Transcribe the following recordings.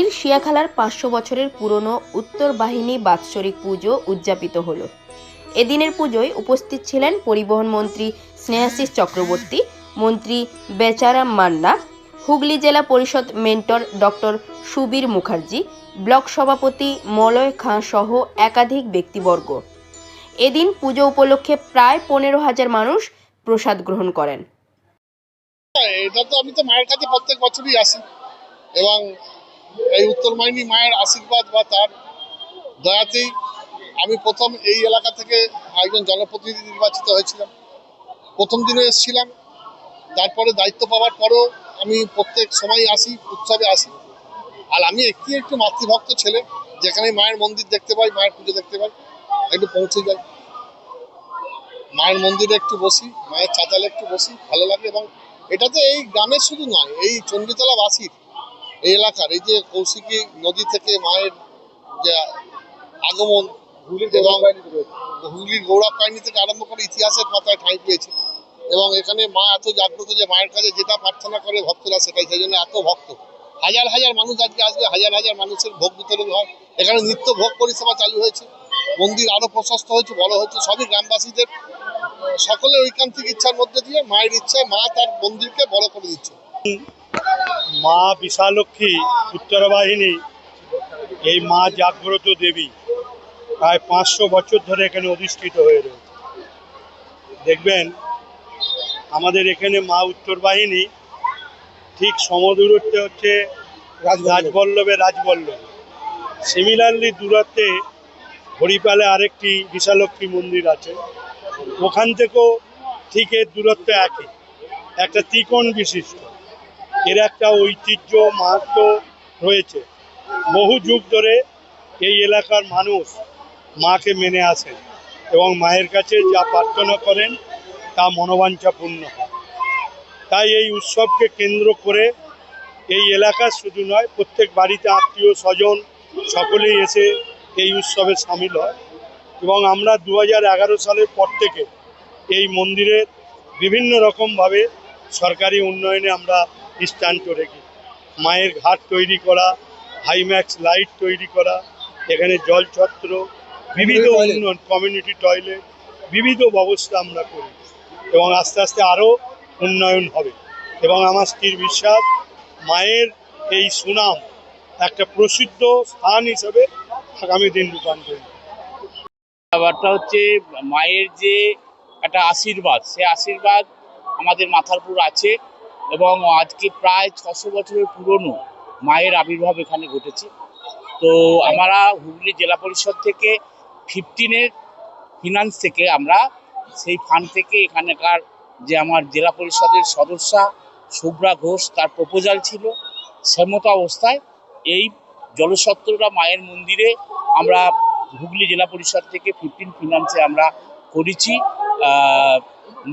হুগলির শিয়াখালার পাঁচশো বছরের পুরনো উত্তর বাহিনী বাৎসরিক পুজো উদযাপিত হলো। এদিনের পুজোয় উপস্থিত ছিলেন পরিবহন মন্ত্রী স্নেহাশিস চক্রবর্তী, মন্ত্রী বেচারাম মান্না, হুগলি জেলা পরিষদ mentor doctor Subir Mukherjee, block সভাপতি মলয় খাঁ সহ একাধিক ব্যক্তিবর্গ। এদিন পুজো উপলক্ষে প্রায় পনেরো হাজার মানুষ প্রসাদ গ্রহণ করেন। এটা তো আমি তো মায়ের কাছে প্রত্যেক বছরই আসি। এবং এই উত্তর মাইনি মায়ের আশীর্বাদ বা তার দয়াতেই আমি প্রথম এই এলাকা থেকে একজন জনপ্রতিনিধি নির্বাচিত হয়েছিলাম। প্রথম দিনে এসেছিলাম। তারপরে দায়িত্ব পাওয়ার পরেও আমি প্রত্যেক সময় আসি, উৎসবে আসি। আর আমি একটি একটু মাতৃভক্ত ছেলে, যেখানে মায়ের মন্দির দেখতে পাই, মায়ের পুজো দেখতে পাই, একটু পৌঁছে যাই। মায়ের মন্দিরে একটু বসি, মায়ের চাতালে একটু বসি, ভালো লাগে এবং এটা তো এই গ্রামের শুধু নয়, এই চণ্ডীতলা বাসীর এই এলাকার এই যে কৌশিকী নদী থেকে মায়ের যে আগমন এবং হুগলির গৌরব কাহিনী থেকে আরম্ভ করে ইতিহাসের পাতায় ঠাঁই পেয়েছে। এবং এখানে মা এত জাগ্রত যে মায়ের কাছে যেটা প্রার্থনা করে ভক্তরা সেটাই সেই জন্য এত ভক্ত। হাজার হাজার মানুষ আজকে আসবে হাজার হাজার মানুষের ভোগ বিতরণ হয়। এখানে নিত্য ভোগ পরিষেবা চালু হয়েছে। মন্দির আরও প্রশস্ত হয়েছে বড় হয়েছে। সবই গ্রামবাসীদের সকলের ঐকান্তিক ইচ্ছার মধ্যে দিয়ে মায়ের ইচ্ছায় মা তার মন্দিরকে বড় করে দিচ্ছে। মা বিশালক্ষী উত্তর বাহিনী এই মা জাগ্রত দেবী, প্রায় পাঁচশো বছর ধরে এখানে অধিষ্ঠিত হয়ে রয়েছে। দেখবেন, আমাদের এখানে মা উত্তর বাহিনী ঠিক সমদূরত্বে হচ্ছে রাজবল্লভে রাজবল্লভ। সিমিলারলি দূরত্বে হরিপালে আরেকটি বিশালক্ষী মন্দির আছে। ওখান থেকেও ঠিক এর দূরত্ব একই। একটা ত্রিকোণ বিশিষ্ট। এর একটা ঐতিহ্য মাহাত্ম রয়েছে। বহু যুগ ধরে এই এলাকার মানুষ মাকে মেনে আসেন এবং মায়ের কাছে যা প্রার্থনা করেন তা মনোবাঞ্ছা পূর্ণ হয়। তাই এই উৎসবকে কেন্দ্র করে এই এলাকার শুধু নয়, প্রত্যেক বাড়িতে আত্মীয় স্বজন সকলেই এসে এই উৎসবে সামিল হয় এবং আমরা দু হাজার এগারো সালের পর থেকে এই মন্দিরের বিভিন্ন রকমভাবে সরকারি উন্নয়নে আমরা দৃষ্টান্ত রেখি মায়ের ঘাট তৈরি করা হাইম্যাক্স লাইট তৈরি করা এখানে জলছত্র বিবিধ উন্নয়ন কমিউনিটি টয়লেট বিবিধ ব্যবস্থা আমরা করি এবং আস্তে আস্তে আরও উন্নয়ন হবে। এবং আমার স্ত্রীর বিশ্বাস মায়ের এই সুনাম একটা প্রসিদ্ধ স্থান হিসেবে আগামী দিন রূপান্তরিত হবে। ব্যাপারটা হচ্ছে মায়ের যে একটা আশীর্বাদ সে আশীর্বাদ আমাদের মাথার উপর আছে। এবং আজকে প্রায় ছশো বছরের পুরনো মায়ের আবির্ভাব এখানে ঘটেছে। তো আমরা হুগলি জেলা পরিষদ থেকে ফিফটিনের ফিনান্স থেকে আমরা সেই ফান্ড থেকে এখানকার যে আমার জেলা পরিষদের সদস্যা শুভ্রা ঘোষ তার প্রপোজাল ছিল। সেমতো অবস্থায় এই জলসত্রটা মায়ের মন্দিরে আমরা হুগলি জেলা পরিষদ থেকে ফিফটিন ফিনান্সে আমরা করেছি।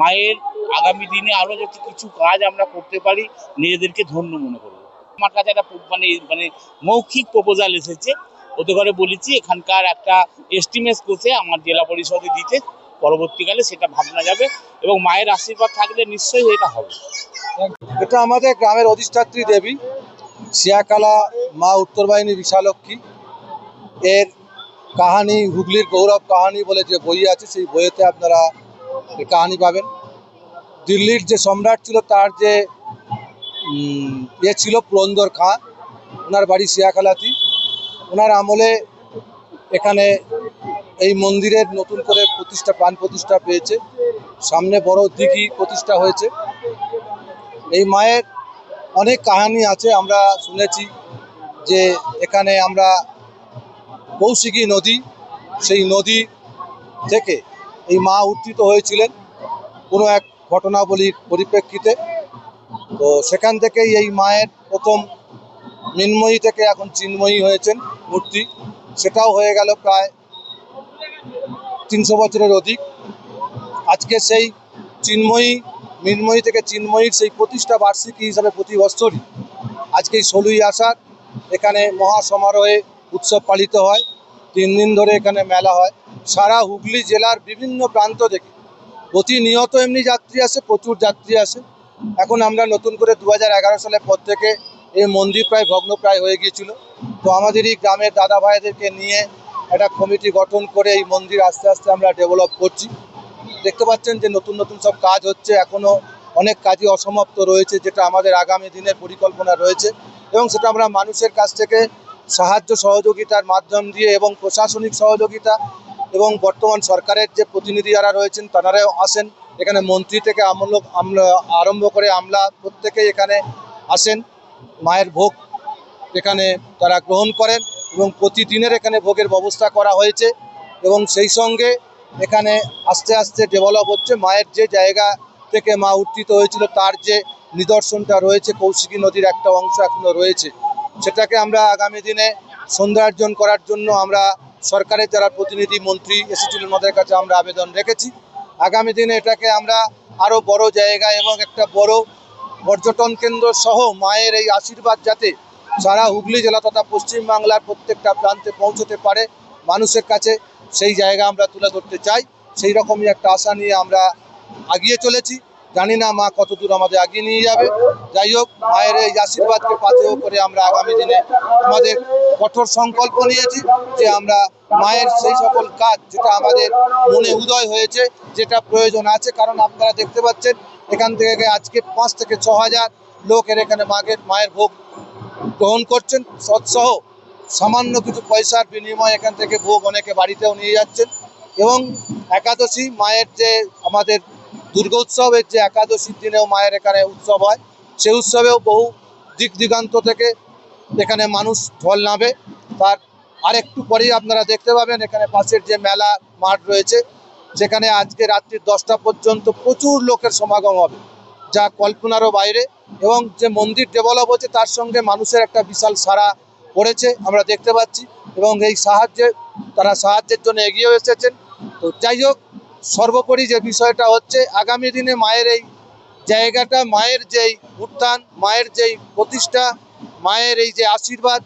মায়ের আগামী দিনে আরও যদি কিছু কাজ আমরা করতে পারি, নিজেদেরকে ধন্য মনে করব। আমার কাছে একটা মানে মানে মৌখিক প্রপোজাল এসেছে। ওতে করে বলেছি, এখানকার একটা এস্টিমেট করতে আমার জেলা পরিষদে দিতে, পরবর্তীকালে সেটা ভাবনা যাবে এবং মায়ের আশীর্বাদ থাকলে নিশ্চয়ই এটা হবে। এটা আমাদের গ্রামের অধিষ্ঠাত্রী দেবী, শিয়াকালা মা উত্তরবাহিনী বিশালক্ষী। এর কাহানি, হুগলির গৌরব কাহানি বলে যে বই আছে, সেই বইয়েতে আপনারা কাহানি পাবেন। দিল্লির যে সম্রাট ছিল, তার যে ইয়ে ছিল পুরন্দর খাঁ, ওনার বাড়ি শিয়াখালাতি ওনার আমলে এখানে এই মন্দিরের নতুন করে প্রতিষ্ঠা, প্রাণ প্রতিষ্ঠা পেয়েছে। সামনে বড় দিঘি প্রতিষ্ঠা হয়েছে। এই মায়ের অনেক কাহিনী আছে, আমরা শুনেছি যে এখানে আমরা কৌশিকী নদী, সেই নদী থেকে এই মা উত্থিত হয়েছিলেন। কোনো এক ঘটনাবলীর পরিপ্রেক্ষিতে। তো সেখান থেকেই এই মায়ের প্রথম মিন্ময়ী থেকে এখন চিন্ময়ী হয়েছেন মূর্তি। সেটাও হয়ে গেল প্রায় তিনশো বছরের অধিক। আজকে সেই চিন্ময়ী, মৃন্ময়ী থেকে চিন্ময়ীর সেই প্রতিষ্ঠা বার্ষিকী হিসাবে প্রতি বছরই আজকে এই ষোলোই আষাঢ় এখানে মহা সমারোহে উৎসব পালিত হয়। তিন দিন ধরে এখানে মেলা হয়। সারা হুগলি জেলার বিভিন্ন প্রান্ত থেকে প্রতিনিয়ত এমনি যাত্রী আসে, প্রচুর যাত্রী আসে। এখন আমরা নতুন করে দু হাজার এগারো সালের পর থেকে এই মন্দির প্রায় ভগ্নপ্রায় হয়ে গিয়েছিল। তো আমাদের এই গ্রামের দাদা ভাইদেরকে নিয়ে একটা কমিটি গঠন করে এই মন্দির আস্তে আস্তে আমরা ডেভেলপ করছি। দেখতে পাচ্ছেন যে নতুন নতুন সব কাজ হচ্ছে। এখনও অনেক কাজই অসমাপ্ত রয়েছে, যেটা আমাদের আগামী দিনের পরিকল্পনা রয়েছে এবং সেটা আমরা মানুষের কাছ থেকে সাহায্য সহযোগিতার মাধ্যম দিয়ে এবং প্রশাসনিক সহযোগিতা এবং বর্তমান সরকারের যে প্রতিনিধি যারা রয়েছেন, তারাও আসেন। এখানে মন্ত্রী থেকে আমলক, আমলা, আরম্ভ করে আমলা প্রত্যেকেই এখানে আসেন। মায়ের ভোগ এখানে তারা গ্রহণ করেন এবং প্রতিদিনের এখানে ভোগের ব্যবস্থা করা হয়েছে এবং সেই সঙ্গে এখানে আস্তে আস্তে ডেভেলপ হচ্ছে। মায়ের যে জায়গা থেকে মা উত্থিত হয়েছিল, তার যে নিদর্শনটা রয়েছে, কৌশিকী নদীর একটা অংশ এখনও রয়েছে। সেটাকে আমরা আগামী দিনে সৌন্দর্যায়ন করার জন্য আমরা সরকারের যারা প্রতিনিধি, মন্ত্রী এসেছিলেন ওদের কাছে আমরা আবেদন রেখেছি। আগামী দিনে এটাকে আমরা আরও বড় জায়গা এবং একটা বড় পর্যটন কেন্দ্র সহ মায়ের এই আশীর্বাদ যাতে সারা হুগলি জেলা তথা পশ্চিমবাংলার প্রত্যেকটা প্রান্তে পৌঁছতে পারে মানুষের কাছে, সেই জায়গা আমরা তুলে ধরতে চাই। সেই রকমই একটা আশা নিয়ে আমরা আগিয়ে চলেছি। জানি না মা কত দূর আমাদের আগিয়ে নিয়ে যাবে। যাই হোক, মায়ের এই আশীর্বাদকে পাথেয় করে আমরা আগামী দিনে আমাদের কঠোর সংকল্প নিয়েছি যে আমরা মায়ের সেই সকল কাজ যেটা আমাদের মনে উদয় হয়েছে, যেটা প্রয়োজন আছে। কারণ আপনারা দেখতে পাচ্ছেন, এখান থেকে আজকে পাঁচ থেকে ছ হাজার লোকের এখানে মায়ের মায়ের ভোগ গ্রহণ করছেন। সৎসহ সামান্য কিছু পয়সার বিনিময়ে এখান থেকে ভোগ অনেকে বাড়িতেও নিয়ে যাচ্ছেন। এবং একাদশী, মায়ের যে আমাদের দুর্গোৎসবের যে একাদশীর দিনেও মায়ের এখানে উৎসব হয়, সেই উৎসবেও বহু দিক দিগান্ত থেকে এখানে মানুষ ঢল নামে। তার আরেকটু পরেই আপনারা দেখতে পাবেন এখানে পাশের যে মেলা মাঠ রয়েছে সেখানে আজকে রাত্রি দশটা পর্যন্ত প্রচুর লোকের সমাগম হবে, যা কল্পনারও বাইরে। এবং যে মন্দির ডেভেলপ হচ্ছে, তার সঙ্গে মানুষের একটা বিশাল সারা পড়েছে, আমরা দেখতে পাচ্ছি। এবং এই সাহায্যে, তারা সাহায্যের জন্য এগিয়ে এসেছেন। তো যাই হোক সর্বোপরি যে বিষয়টা হচ্ছে, আগামী দিনে মায়ের এই জায়গাটা, মায়ের যেই উত্থান, মায়ের যেই প্রতিষ্ঠা, মায়ের এই যে আশীর্বাদ,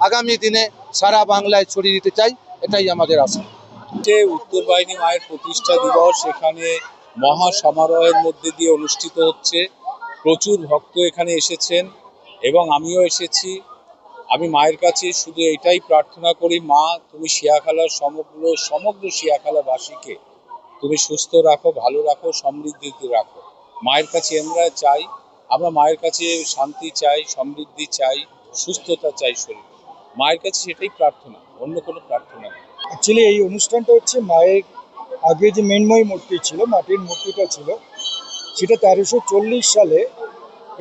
আগামী দিনে সারা বাংলায় ছড়িয়ে দিতে চাই, এটাই আমাদের আশা। যে উত্তর বাহিনী মায়ের প্রতিষ্ঠা দিবস এখানে মহা সমারোহের মধ্যে দিয়ে অনুষ্ঠিত হচ্ছে, প্রচুর ভক্ত এখানে এসেছেন এবং আমিও এসেছি। আমি মায়ের কাছে শুধু এটাই প্রার্থনা করি, মা, তুমি শিয়াখালার সমগ্র সমগ্র শিয়াখালাবাসীকে তুমি সুস্থ রাখো, ভালো রাখো সমৃদ্ধিতে রাখো। মায়ের কাছে আমরা চাই, আমরা মায়ের কাছে শান্তি চাই, সমৃদ্ধি চাই, সুস্থতা চাই শরীর। মায়ের কাছে সেটাই প্রার্থনা, অন্য কোনো প্রার্থনা নেই। অ্যাকচুয়ালি এই অনুষ্ঠানটা হচ্ছে মায়ের আগে যে মেনময় মূর্তি ছিল, মাটির মূর্তিটা ছিল, সেটা তেরোশো চল্লিশ সালে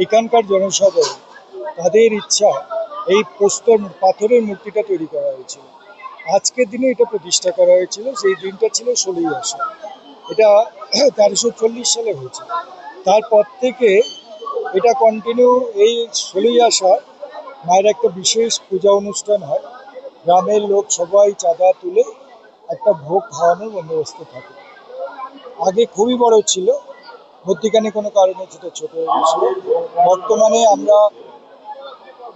এখানকার জনসাধারণ তাদের ইচ্ছা এই প্রস্তর পাথরের মূর্তিটা তৈরি করা হয়েছিল। আজকের দিনে এটা প্রতিষ্ঠা করা হয়েছিল, সেই দিনটা ছিল ষোলোই আসা এটা তেরোশো চল্লিশ সালে হয়েছে। তারপর থেকে এটা কন্টিনিউ এই ষোলোই আসা মায়ের একটা বিশেষ পূজা অনুষ্ঠান হয়। গ্রামের লোক সবাই চাঁদা তুলে একটা ভোগ খাওয়ানোর বন্দোবস্ত থাকে। আগে খুবই বড় ছিল, মধ্যিখানে কোনো কারণে সেটা ছোট হয়ে গেছিল। বর্তমানে আমরা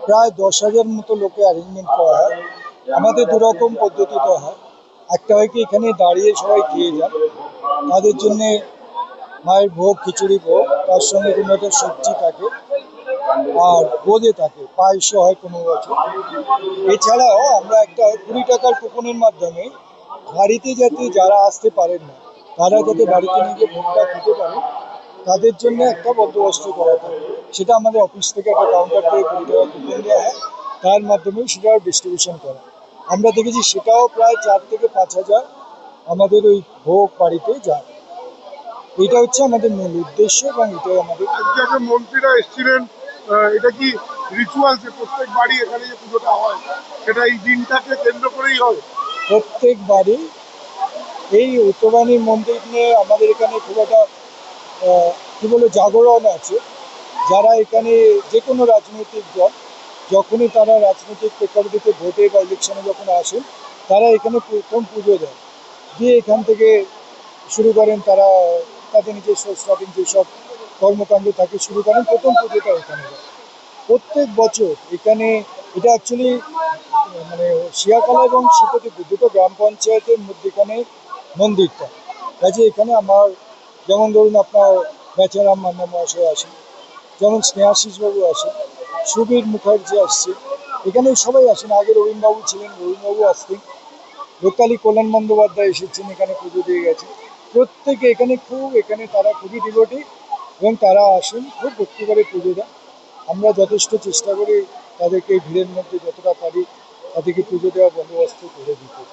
প্রায় দশ হাজার মতো লোকে অ্যারেঞ্জমেন্ট করা হয়। আমাদের দুরকম পদ্ধতিতে হয়। একটা হয় কি এখানে দাঁড়িয়ে সবাই খেয়ে যান। তাদের জন্যে মায়ের ভোগ, খিচুড়ি ভোগ, তার সঙ্গে কোনো একটা সবজি থাকে আর বোঁদে থাকে, পায়েসও হয় কোনো বছর। এছাড়াও আমরা একটা কুড়ি টাকার কুপনের মাধ্যমে বাড়িতে যাতে যারা আসতে পারেন না, তারা যাতে বাড়িতে নিজে ভোগটা খেতে পারে, তাদের জন্য একটা বন্দোবস্ত করা থাকে। সেটা আমাদের অফিস থেকে একটা কাউন্টার থেকে কুড়ি টাকা কুপন দেওয়া হয়। তার মাধ্যমে সেটা ডিস্ট্রিবিউশন করা আমরা দেখেছি সেটাও প্রায় চার থেকে পাঁচ হাজার আমাদের ওই ভোগ বাড়িতে যায়। এটা হচ্ছে আমাদের মূল উদ্দেশ্য এবং এটাই আমাদের আজকে মন্ত্রীরা এসেছিলেন এটা কি রিচুয়াল যে প্রত্যেক বাড়ি এখানে যে পুজোটা হয় সেটা এই দিনটাকে কেন্দ্র করেই হয়? প্রত্যেক বাড়ি এই উত্তরাণী মন্দির নিয়ে আমাদের এখানে খুব একটা কি বলে জাগরণ আছে। যারা এখানে যে কোনো রাজনৈতিক দল যখনই তারা রাজনৈতিক প্রেক্ষাপটিতে ভোটে বা ইলেকশনে যখন আসেন, তারা এখানে প্রথম পুজো দেয় দিয়ে এখান থেকে শুরু করেন তারা, তাদের নিজস্ব স্টার্টিং যেসব কর্মকাণ্ড থাকে, শুরু করেন, প্রথম পুজোটা এখানে। প্রত্যেক বছর এখানে, এটা অ্যাকচুয়ালি মানে শিয়াকলা এবং শ্রীপতিপুর দুটো গ্রাম পঞ্চায়েতের মধ্যেখানে মন্দিরটা। কাজে এখানে আমার, যেমন ধরুন আপনার বেচারাম মান্না মহাশয় আসেন, যেমন স্নেহাশিসবাবু আসেন সুবীর মুখার্জি আসছে। এখানে সবাই আসেন। আগে রবীন্দ্রবাবু ছিলেন রবীন্দ্রবাবু আসতেন লোকালি কল্যাণ বন্দ্যোপাধ্যায় এসেছেন, এখানে পুজো দিয়ে গেছে। প্রত্যেকে এখানে খুব, এখানে তারা খুবই ডিভোটি এবং তারা আসেন, খুব ভক্তি করে পুজো দেন। আমরা যথেষ্ট চেষ্টা করি তাদেরকে ভিড়ের মধ্যে যতটা পারি তাদেরকে পুজো দেওয়া বন্দোবস্ত করে দিতে।